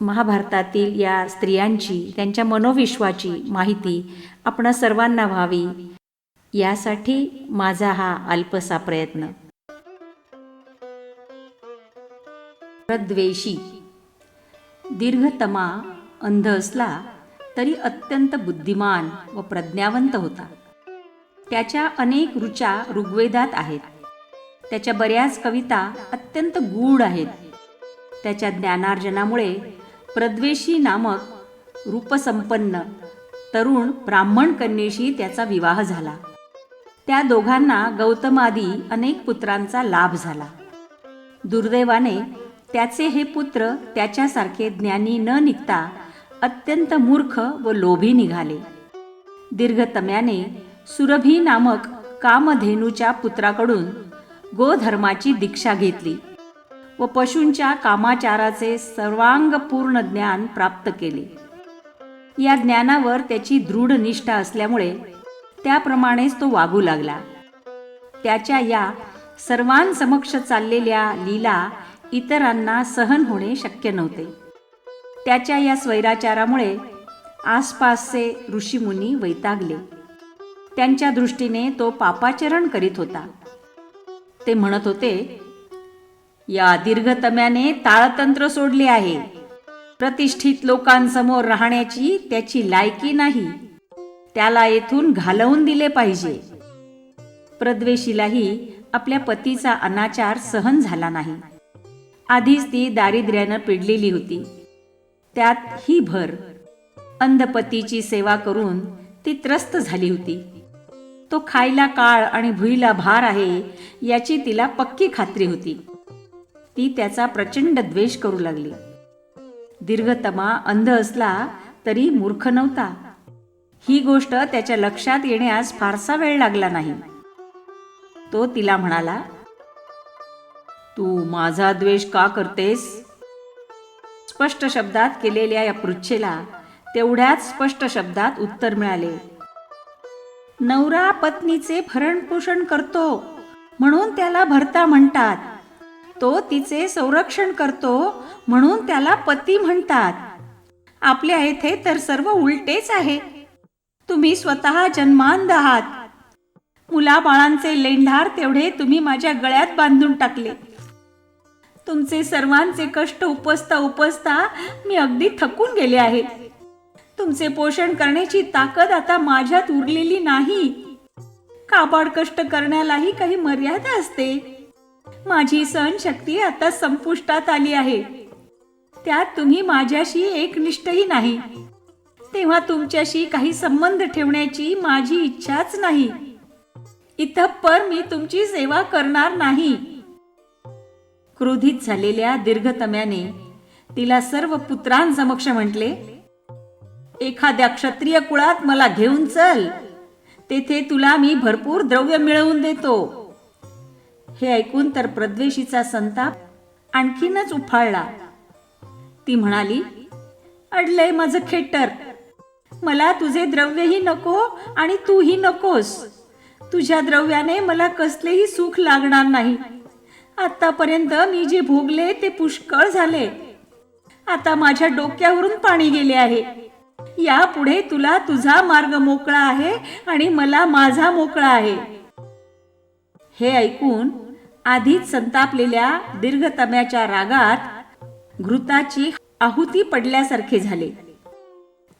महाभारतातील या स्त्रियांची त्यांच्या मनोविश्वाची माहिती आपण सर्वांना व्हावी. यासाठी माझा हा अल्पसा प्रयत्न. प्रद्वेषी. दीर्घतमा अंध असला तरी अत्यंत बुद्धिमान व प्रज्ञावंत होता. त्याच्या अनेक रुचा ऋग्वेदात आहेत. त्याच्या बऱ्याच कविता अत्यंत गूढ आहेत. त्याच्या ज्ञानार्जनामुळे प्रद्वेषी नामक रूपसंपन्न तरुण ब्राह्मण कन्येशी त्याचा विवाह झाला. त्या दोघांना गौतमादी अनेक पुत्रांचा लाभ झाला. दुर्दैवाने त्याचे हे पुत्र त्याच्यासारखे ज्ञानी न निघता अत्यंत मूर्ख व लोभी निघाले. दीर्घतम्याने सुरभी नामक कामधेनूच्या पुत्राकडून गोधर्माची दीक्षा घेतली. व पशूंच्या कामाचाराचे सर्वांगपूर्ण ज्ञान प्राप्त केले. या ज्ञानावर त्याची दृढ निष्ठा असल्यामुळे त्याप्रमाणेच तो वागू लागला. त्याच्या या सर्वांसमक्ष चाललेल्या लीला इतरांना सहन होणे शक्य नव्हते. त्याच्या या स्वैराचारामुळे आसपासचे ऋषीमुनी वैतागले. त्यांच्या दृष्टीने तो पापाचरण करीत होता. ते म्हणत होते या दीर्घतम्याने ताळतंत्र सोडले आहे. प्रतिष्ठित लोकांसमोर राहण्याची त्याची लायकी नाही. त्याला येथून घालवून दिले पाहिजे. प्रद्वेषीलाही आपल्या पतीचा अनाचार सहन झाला नाही. आधीच ती दारिद्र्यानं पिडलेली होती. त्यात ही भर. अंधपतीची सेवा करून ती त्रस्त झाली होती. तो खायला काळ आणि भुईला भार आहे याची तिला पक्की खात्री होती. ती त्याचा प्रचंड द्वेष करू लागली. दीर्घतमा अंध असला तरी मूर्ख नव्हता. ही गोष्ट त्याच्या लक्षात येण्यास फारसा वेळ लागला नाही. तो तिला म्हणाला तू माझा द्वेष का करतेस? स्पष्ट शब्दात केलेल्या या पृच्छेला तेवढ्याच स्पष्ट शब्दात उत्तर मिळाले नवरा पत्नीचे भरणपोषण करतो म्हणून त्याला भरता म्हणतात. तो तिचे संरक्षण करतो म्हणून त्याला पती म्हणतात. आपल्या येथे तर सर्व उलटेच आहे. तुम्ही स्वतः जन्मांध आहात. मुलाबाळांचे लेंढार तेवढे तुम्ही माझ्या गळ्यात बांधून टाकले. तुमचे सर्वांचे कष्ट उपसता उपसता मी अगदी थकून गेले आहे. तुमचे पोषण करण्याची ताकद आता माझ्यात उरलेली नाही. काबाड कष्ट करण्यालाही काही मर्यादा असते. माझी सहनशक्ती आता संपुष्टात आली आहे. त्यात तुम्ही माझ्याशी एकनिष्ठही नाही. तेव्हा तुमच्याशी काही संबंध ठेवण्याची माझी इच्छाच नाही. इथं पर मी तुमची सेवा करणार नाही. क्रोधित झालेल्या दीर्घतम्याने तिला सर्व पुत्रांसमक्ष म्हटले एखाद्या क्षत्रिय कुळात मला घेऊन चल. तेथे तुला मी भरपूर द्रव्य मिळवून देतो. हे ऐकून तर प्रद्वेषीचा संताप आणखीनच उफाळला. ती म्हणाली अडलंय माझं खेटर. मला तुझे द्रव्यही नको आणि तूही नकोस. तुझ्या द्रव्याने मला कसलेही सुख लागणार नाही. आतापर्यंत मी जे भोगले ते पुष्कळ झाले. आता माझ्या डोक्यावरून पाणी गेले आहे. यापुढे तुला तुझा मार्ग मोकळा आहे आणि मला माझा मोकळा आहे. हे ऐकून आधीच संतापलेल्या दीर्घतम्याच्या रागात घृताची आहुती पडल्यासारखे झाले.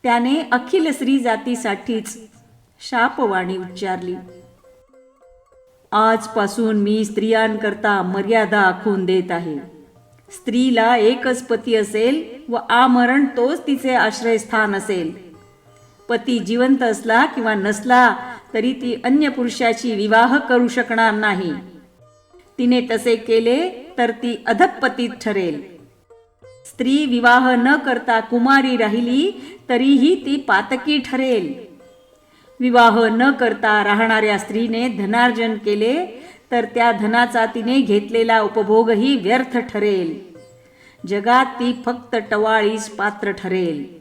त्याने अखिल स्त्री जातीसाठीच शापवाणी उच्चारली. आजपासून मी स्त्रियांकरता मर्यादा आखून देत आहे. स्त्रीला एकच पती असेल व आमरण तोच तिचे आश्रयस्थान असेल. पती जिवंत असला किंवा नसला तरी ती अन्य पुरुषाची विवाह करू शकणार नाही. तिने तसे केले तर ती अधपतीत ठरेल. स्त्री विवाह न करता कुमारी राहिली तरीही ती पातकी ठरेल. विवाह न करता राहणाऱ्या स्त्रीने धनार्जन केले तर त्या धनाचा तिने घेतलेला उपभोगही व्यर्थ ठरेल. जगात ती फक्त टवाळीस पात्र ठरेल.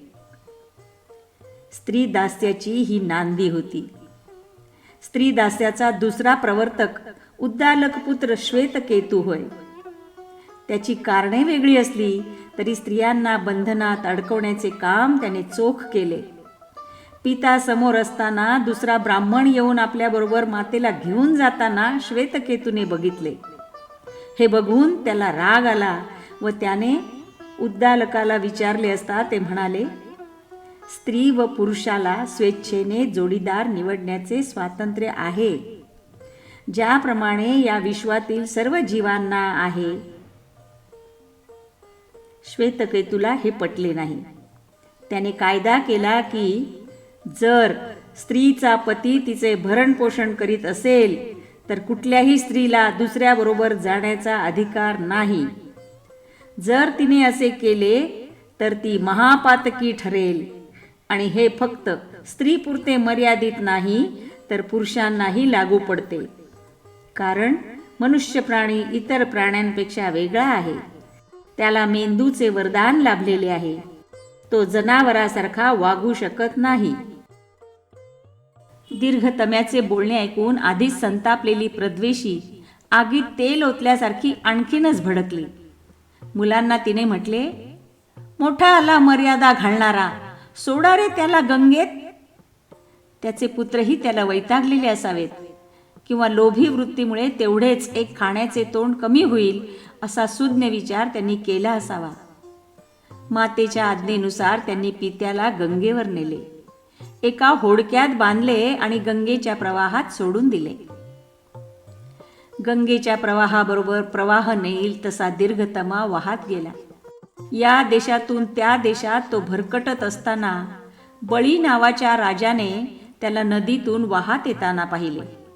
स्त्री दास्याची ही नांदी होती. स्त्री दास्याचा दुसरा प्रवर्तक उद्दालक पुत्र श्वेतकेतू होय. त्याची कारणे वेगळी असली तरी स्त्रियांना बंधनात अडकवण्याचे काम त्याने चोख केले. पिता समोर असताना दुसरा ब्राह्मण येऊन आपल्याबरोबर मातेला घेऊन जाताना श्वेतकेतूने बघितले. हे बघून त्याला राग आला व त्याने उद्दालकाला विचारले असता ते म्हणाले स्त्री व पुरुषाला स्वेच्छेने जोडीदार निवडण्याचे स्वातंत्र्य आहे. ज्याप्रमाणे या विश्वातील सर्व जीवांना आहे. श्वेतकेतूला हे पटले नाही. त्याने कायदा केला की जर स्त्रीचा पती तिचे भरणपोषण करीत असेल तर कुठल्याही स्त्रीला दुसऱ्याबरोबर जाण्याचा अधिकार नाही. जर तिने असे केले तर ती महापातकी ठरेल. आणि हे फक्त स्त्रीपुरते मर्यादित नाही तर पुरुषांनाही लागू पडते. कारण मनुष्य प्राणी इतर प्राण्यांपेक्षा वेगळा आहे. त्याला मेंदूचे वरदान लाभलेले आहे. तो जनावरासारखा वागू शकत नाही. दीर्घतम्याचे बोलणे ऐकून आधीच संतापलेली प्रद्वेषी आगीत तेल ओतल्यासारखी आणखीनच भडकली. मुलांना तिने म्हटले मोठा आला मर्यादा घालणारा सोडा रे त्याला गंगेत. त्याचे पुत्रही त्याला वैतागलेले असावेत. किंवा लोभी वृत्तीमुळे तेवढेच एक खाण्याचे तोंड कमी होईल असा सुज्ञ विचार त्यांनी केला असावा. मातेच्या आज्ञेनुसार त्यांनी पित्याला गंगेवर नेले. एका होडक्यात बांधले आणि गंगेच्या प्रवाहात सोडून दिले. गंगेच्या प्रवाहाबरोबर प्रवाह नेईल तसा दीर्घतमा वाहत गेला. या देशातून त्या देशात तो भरकटत असताना बळी नावाच्या राजाने त्याला नदीतून वाहत येताना पाहिले.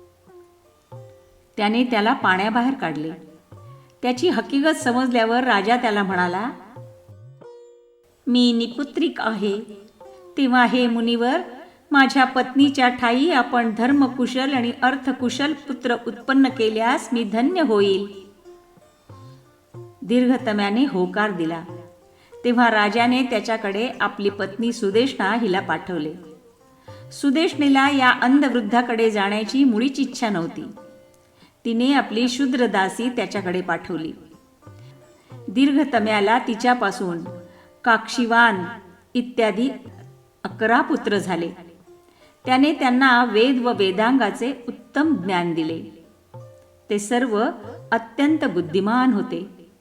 त्याने त्याला पाण्याबाहेर काढले. त्याची हकीकत समजल्यावर राजा त्याला म्हणाला मी निपुत्रिक आहे. तेव्हा हे मुनिवर माझ्या पत्नीच्या ठाई आपण धर्मकुशल आणि अर्थकुशल पुत्र उत्पन्न केल्यास मी धन्य होईल. दीर्घतम्याने होकार दिला. तेव्हा राजाने त्याच्याकडे आपली पत्नी सुदेशना हिला पाठवले. सुदेशनेला या अंधवृद्धाकडे जाण्याची मुळीच इच्छा नव्हती. तिने आपली शूद्रदासी त्याच्याकडे पाठवली. दीर्घतम्याला तिच्यापासून काक्षीवान इत्यादी अकरा पुत्र झाले. त्याने त्यांना वेद व वेदांगाचे उत्तम ज्ञान दिले. ते सर्व अत्यंत बुद्धिमान होते.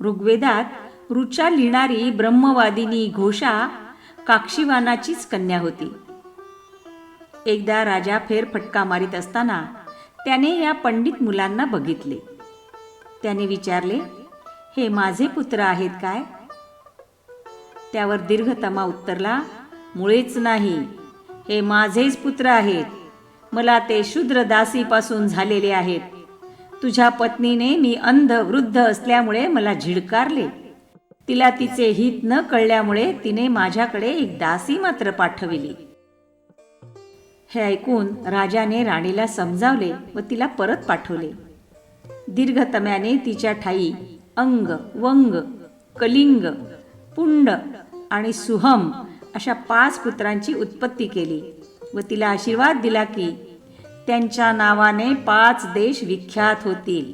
ऋग्वेदात रुचा लिहिणारी ब्रह्मवादिनी घोषा काक्षीवानाचीच कन्या होती. एकदा राजा फेरफटका मारित असताना त्याने या पंडित मुलांना बघितले. त्याने विचारले हे माझे पुत्र आहेत काय? त्यावर दीर्घतमा उत्तरला मुळेच नाही. हे माझेच पुत्र आहेत. मला ते शूद्र दासीपासून झालेले आहेत. तुझ्या पत्नीने मी अंध वृद्ध असल्यामुळे मला झिडकारले. तिला तिचे हित न कळल्यामुळे तिने माझ्याकडे एक दासी मात्र पाठविली. हे ऐकून राजाने राणीला समजावले व तिला परत पाठवले. दीर्घतम्याने तिच्या ठाई अंग वंग कलिंग पुंड आणि सुहम अशा पाच पुत्रांची उत्पत्ती केली व तिला आशीर्वाद दिला की त्यांच्या नावाने पाच देश विख्यात होतील.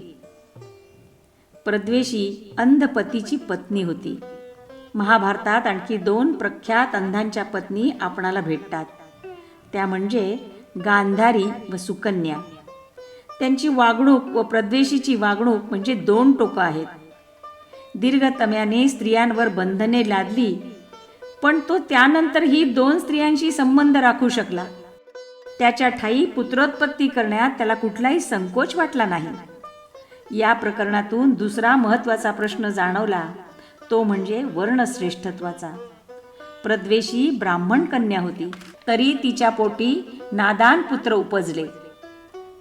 प्रद्वेषी अंधपतीची पत्नी होती. महाभारतात आणखी दोन प्रख्यात अंधांच्या पत्नी आपणाला भेटतात. त्या म्हणजे गांधारी व सुकन्या. त्यांची वागणूक व प्रद्वेषीची वागणूक म्हणजे दोन टोकं आहेत. दीर्घतम्याने स्त्रियांवर बंधने लादली पण तो त्यानंतरही दोन स्त्रियांशी संबंध राखू शकला. त्याच्या ठाई पुत्रोत्पत्ती करण्यात त्याला कुठलाही संकोच वाटला नाही. या प्रकरणातून दुसरा महत्त्वाचा प्रश्न जाणवला तो म्हणजे वर्णश्रेष्ठत्वाचा. प्रद्वेषी ब्राह्मण कन्या होती. तरी तिच्या पोटी नादान पुत्र उपजले.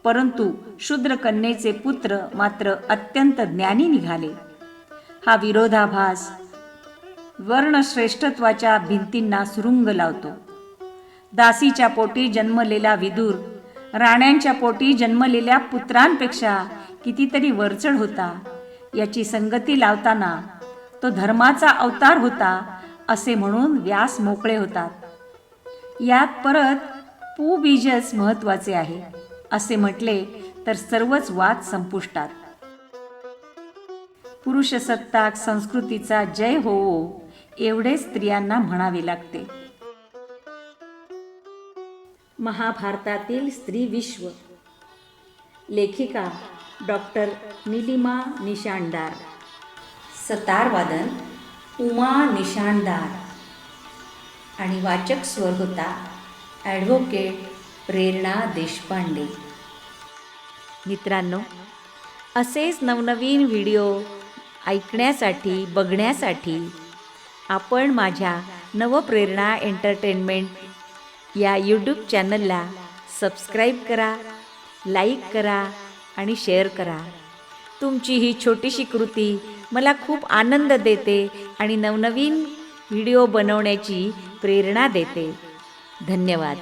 परंतु शूद्र कन्येचे पुत्र मात्र अत्यंत ज्ञानी निघाले. हा विरोधाभास वर्णश्रेष्ठत्वाच्या भिंतींना सुरुंग लावतो. दासीच्या पोटी जन्मलेला विदूर राण्यांच्या पोटी जन्मलेल्या पुत्रांपेक्षा कितीतरी वरचढ होता. याची संगती लावताना तो धर्माचा अवतार होता असे म्हणून व्यास मोकळे होतात. यात परत पू बीजच महत्त्वाचे आहे असे म्हटले तर सर्वच वाद संपुष्टात. पुरुषसत्ताक संस्कृतीचा जय होवो एवढे स्त्रियांना म्हणावे लागते. महाभारतातील स्त्री विश्व. लेखिका डॉक्टर निलिमा निशांडार. सतारवादन उमा निशाणदार आणि वाचक स्वर होता ॲडव्होकेट प्रेरणा देशपांडे. मित्रांनो असेच नवनवीन व्हिडिओ ऐकण्यासाठी बघण्यासाठी आपण माझ्या नवप्रेरणा एंटरटेनमेंट या यूट्यूब चॅनलला सबस्क्राईब करा लाईक करा आणि शेअर करा. तुमची ही छोटीशी कृती मला खूप आनंद देते आणि नवनवीन व्हिडिओ बनवण्याची प्रेरणा देते. धन्यवाद.